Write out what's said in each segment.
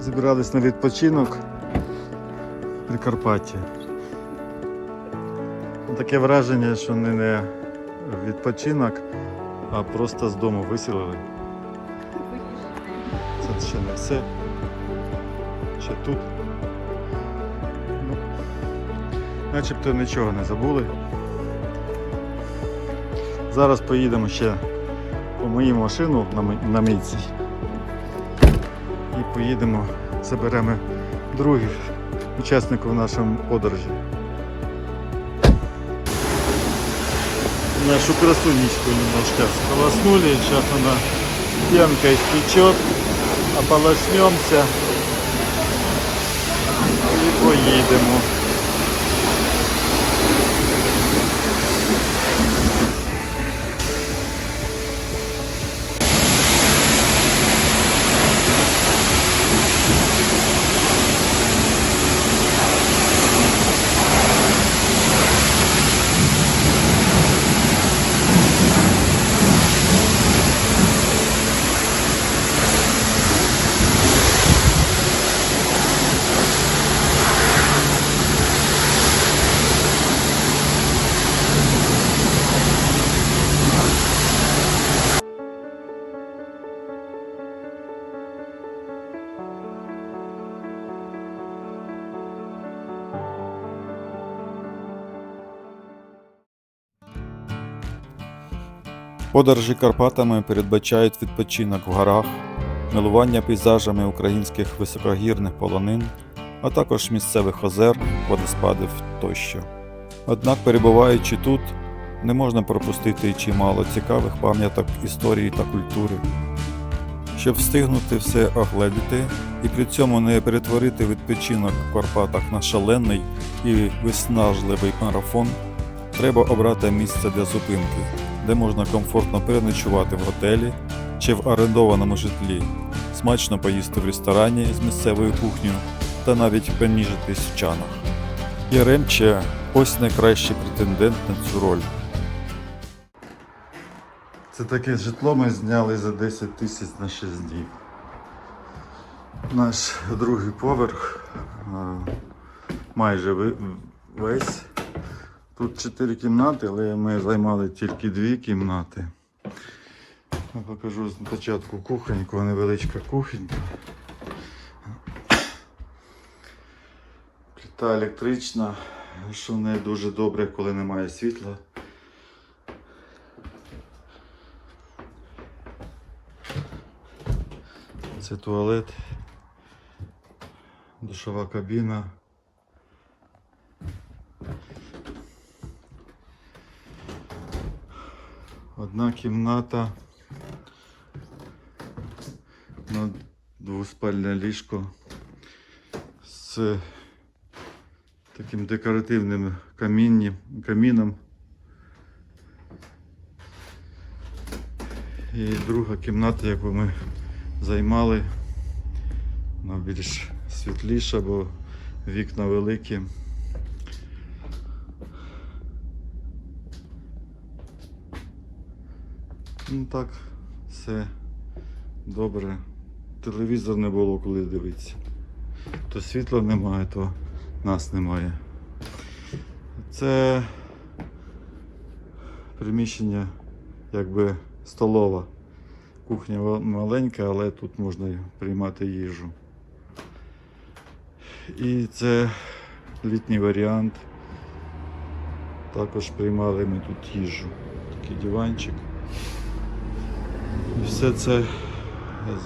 Зібрались на відпочинок Прикарпатті. Таке враження, що не не відпочинок, а просто з дому виселили. Це ще не все. Ще тут. Ну, начебто нічого не забули. Зараз поїдемо ще помиємо машину на, на мийці. І поїдемо, заберемо других учасників нашої подорожі. Нашу красунечку немножко сполоснули, сейчас вона пенкой стечет, ополоснемся і поїдемо. Подорожі Карпатами передбачають відпочинок в горах, милування пейзажами українських високогірних полонин, а також місцевих озер, водоспадів тощо. Однак, перебуваючи тут, не можна пропустити чимало цікавих пам'яток історії та культури. Щоб встигнути все огледіти і при цьому не перетворити відпочинок в Карпатах на шалений і виснажливий марафон, треба обрати місце для зупинки де можна комфортно переночувати в готелі чи в орендованому житлі, смачно поїсти в ресторані з місцевою кухнею та навіть поніжитись в чанах. Яремче ось найкращий претендент на цю роль. Це таке житло ми зняли за 10 тисяч на 6 днів. Наш другий поверх е, майже весь. Тут 4 кімнати, але ми займали тільки дві кімнати. Я покажу спочатку кухоньку, невеличка кухонька. Плита електрична, що не дуже добре, коли немає світла. Це туалет, душова кабіна. Одна кімната на двоспальне ліжко з таким декоративним камінням, каміном. І друга кімната, яку ми займали, вона більш світліша, бо вікна великі. Ну так, все добре. Телевізор не було коли дивитися. То світла немає, то нас немає. Це приміщення якби столова. Кухня маленька, але тут можна приймати їжу. І це літній варіант. Також приймали ми тут їжу. Такий диванчик. Все це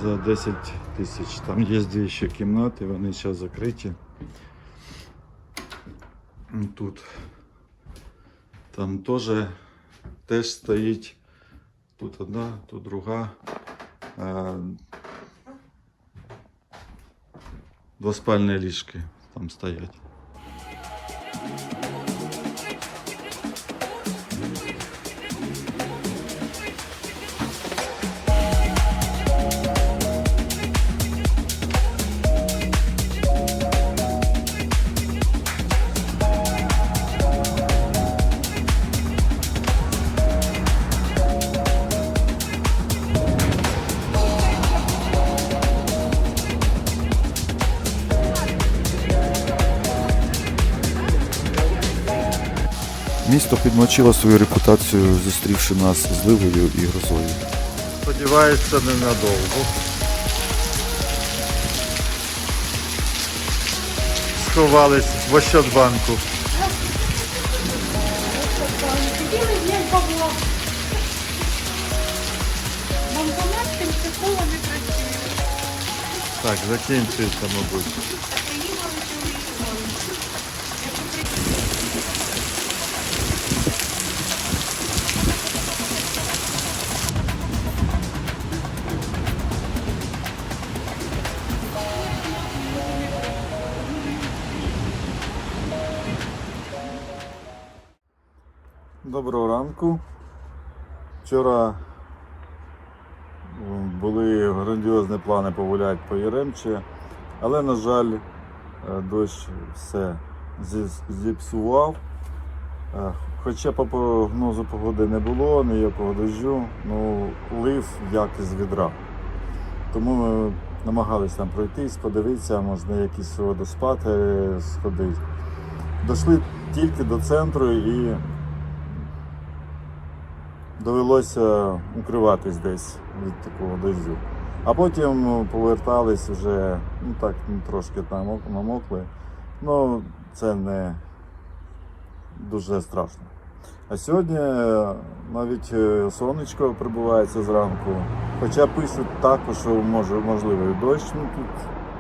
за 10 тисяч. Там є дві ще кімнати, вони зараз закриті. Тут. Там теж, теж стоїть. Тут одна, тут друга. Е, Двоспальні ліжки там стоять. Місто підмочило свою репутацію, зустрівши нас зливою і грозою. Сподіваюся, ненадовго. Сховались в Ощадбанку. Банкомат тимчасово не працює. Так, закінчується, мабуть. Доброго ранку. Вчора були грандіозні плани погуляти по Яремче, але, на жаль, е, дощ все зіпсував. Е, Хоча по прогнозу погоди не було, ніякого дощу, ну лив як із відра. Тому ми намагалися там пройтись, подивитися, можна якісь водоспад е, сходити. Дійшли тільки до центру і довелося укриватись десь від такого дощу. А потім повертались вже, ну так, ну, трошки там намокли. Ну, це не дуже страшно. А сьогодні е, навіть е, сонечко прибувається зранку. Хоча пишуть також, що може можливий дощ. Ну,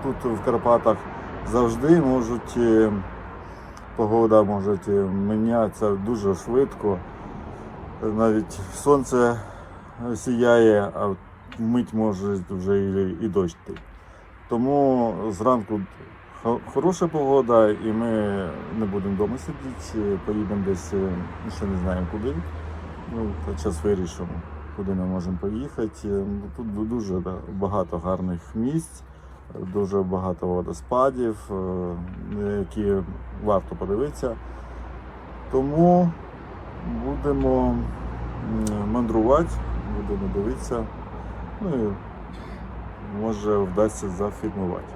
тут, тут в Карпатах завжди можуть е, погода може мінятися дуже швидко. Навіть сонце сіяє, а вмить може вже і, дощ. Тому зранку хороша погода, і ми не будемо вдома сидіти, поїдемо десь, е, ну, ще не знаємо куди. Ну, час вирішимо, куди ми можемо поїхати. Е, ну, Тут дуже багато гарних місць, дуже багато водоспадів, е, які варто подивитися. Тому будемо мандрувати, будемо дивитися. Ну і може вдасться зафільмувати.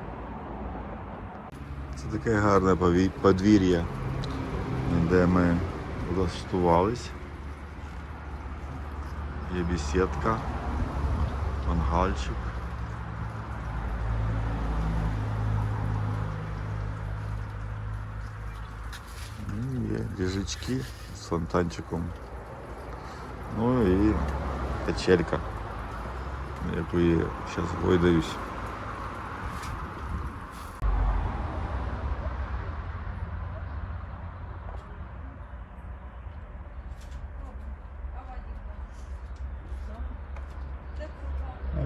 Це таке гарне подвір'я, де ми влаштувались. Є бесідка, мангальчик. Є ліжачки з фонтанчиком. Ну і качелька, я зараз видаюсь.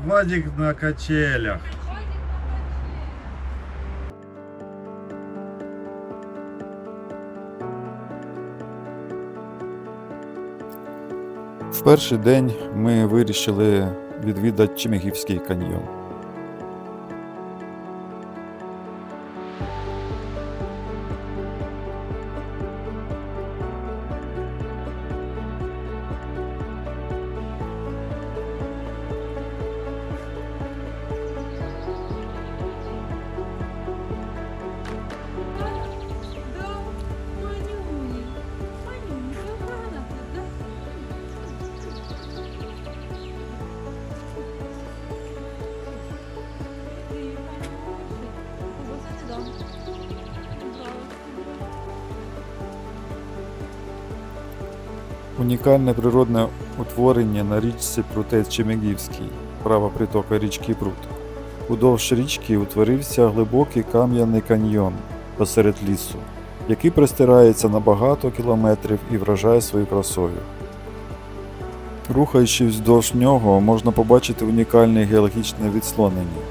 Вадик на качелях. Перший день ми вирішили відвідати Чемігівський каньйон. Унікальне природне утворення на річці Прутець Чемігівський, права притока річки Прут. Удовж річки утворився глибокий кам'яний каньйон посеред лісу, який простирається на багато кілометрів і вражає своєю красою. Рухаючись вздовж нього, можна побачити унікальне геологічне відслонення,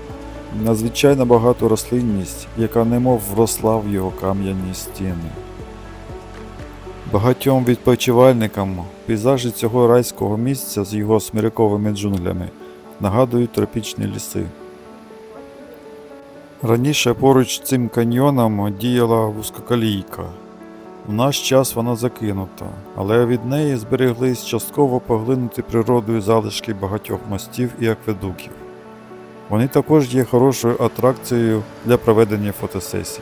надзвичайно багату рослинність, яка немов вросла в його кам'яні стіни. Багатьом відпочивальникам пейзажі цього райського місця з його смиряковими джунглями нагадують тропічні ліси. Раніше поруч цим каньйоном діяла вузькоколійка. В наш час вона закинута, але від неї збереглись частково поглинуті природою залишки багатьох мостів і акведуків. Вони також є хорошою атракцією для проведення фотосесій.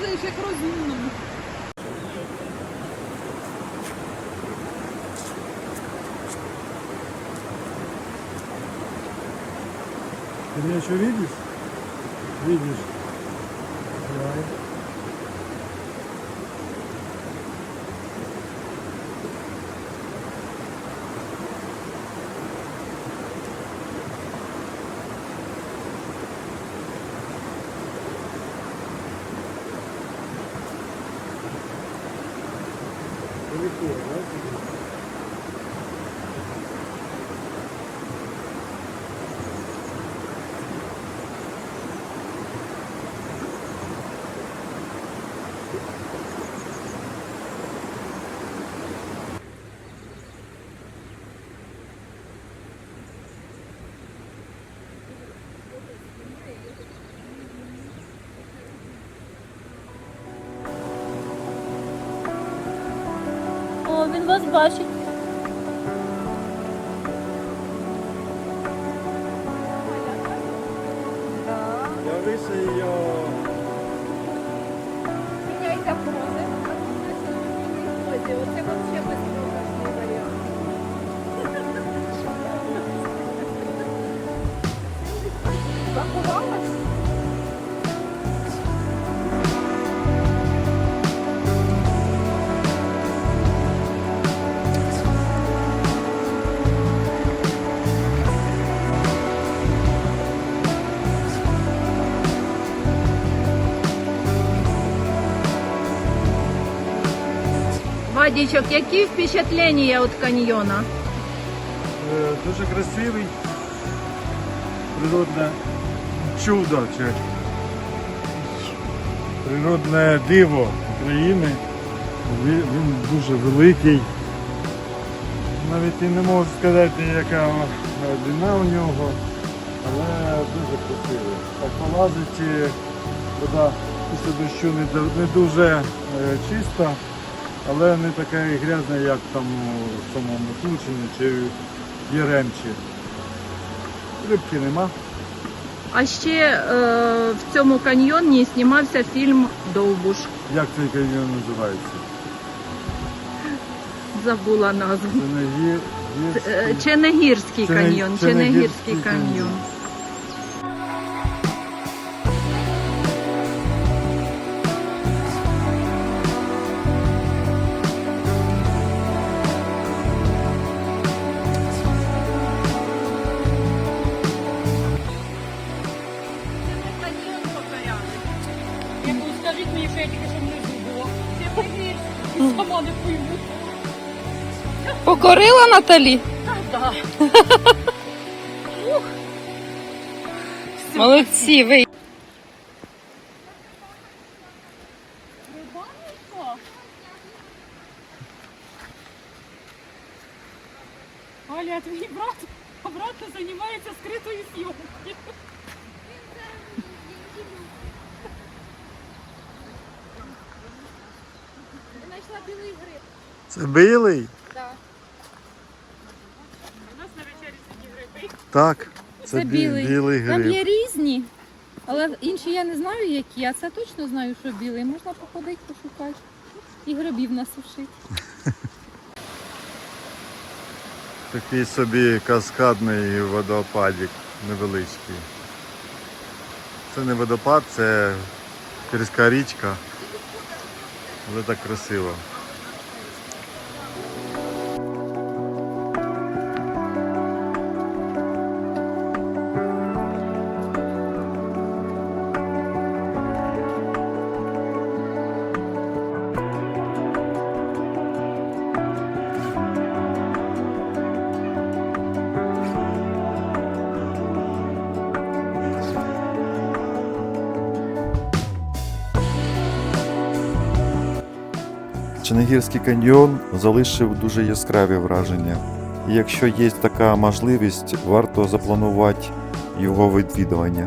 Розказуєш як розумному. Ты меня еще видишь? Видишь? 맛있다. 여기 있어요. Вадічок, які впечатлення від каньйона? Е, Дуже красивий. Природне чудо чи природне диво України. Він дуже великий. Навіть і не можу сказати, яка длина у нього, але дуже красивий. Так полазить, вода після дощу не, дуже е, чиста, але не така і грязна, як там у самому Тучині чи в Яремчі. Рибки нема. А ще е, в цьому каньйоні знімався фільм Довбуш. Як цей каньйон називається? Забула назву. Це не є. Е, Ченегірський Чене- каньйон. Ченегірський Ченегірський каньйон. каньйон. Не пойму. Покорила Наталі? Так. Молодці, ви. Знайшла білий гриб. Це білий? Так. У нас на вечері сьогодні гриби. Так. Це, Це бі- білий. білий Там є різні, але інші я не знаю, які, а це точно знаю, що білий. Можна походити, пошукати і грибів насушити. Такий собі каскадний водопадик невеличкий. Це не водопад, це гірська річка. Але так красиво. Ченегірський каньйон залишив дуже яскраві враження. І якщо є така можливість, варто запланувати його відвідування.